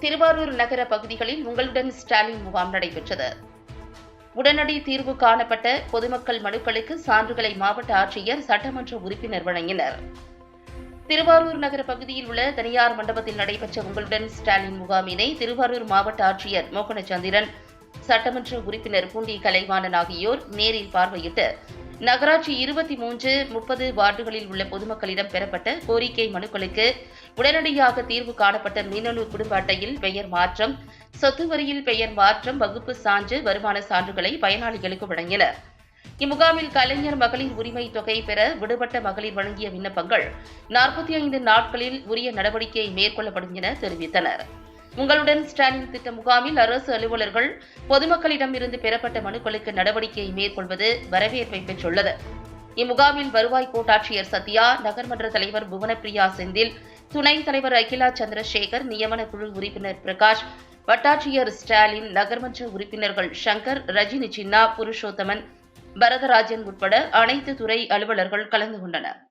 திருவாரூர் நகர பகுதிகளில் உங்களுடன் ஸ்டாலின் முகாம் நடைபெற்றது. உடனடி தீர்வு காணப்பட்ட பொதுமக்கள் மனுக்களுக்கு சான்றுகளை மாவட்ட ஆட்சியர் சட்டமன்ற உறுப்பினர் வழங்கினர். திருவாரூர் நகர பகுதியில் உள்ள தனியார் மண்டபத்தில் நடைபெற்ற உங்களுடன் ஸ்டாலின் முகாமினை திருவாரூர் மாவட்ட ஆட்சியர் மோகனச்சந்திரன் சட்டமன்ற உறுப்பினர் பூண்டி கலைவாணன் ஆகியோர் நேரில் பார்வையிட்டு நகராட்சி இருபத்தி மூன்று முப்பது வார்டுகளில் உள்ள பொதுமக்களிடம் பெறப்பட்ட கோரிக்கை மனுக்களுக்கு உடனடியாக தீர்வு காணப்பட்ட மின்னணு குடும்ப அட்டையில் பெயர் மாற்றம் சொத்து வரியில் பெயர் மாற்றம் வகுப்பு சான்று வருமான சான்றுகளை பயனாளிகளுக்கு வழங்கினர். இம்முகாமில் கலைஞர் மகளிர் உரிமை தொகை பெற விடுபட்ட மகளிர் வழங்கிய விண்ணப்பங்கள் நாற்பத்தி ஐந்து நாட்களில் உரிய நடவடிக்கை மேற்கொள்ளப்படும் என தெரிவித்தனர். உங்களுடன் ஸ்டாலின் திட்ட முகாமில் அரசு அலுவலர்கள் பொதுமக்களிடம் இருந்து பெறப்பட்ட மனுக்களுக்கு நடவடிக்கையை மேற்கொள்வது வரவேற்பை பெற்றுள்ளது. இம்முகாமில் வருவாய் கோட்டாட்சியர் சத்யா நகர்மன்ற தலைவர் புவனப்பிரியா செந்தில் துணைத் தலைவர் அகிலா சந்திரசேகர் நியமன குழு உறுப்பினர் பிரகாஷ் வட்டாட்சியர் ஸ்டாலின் நகர்மன்ற உறுப்பினர்கள் சங்கர் ரஜினி சின்னா புருஷோத்தமன் பரதராஜன் உட்பட அனைத்து துறை அலுவலர்கள் கலந்து கொண்டனர்.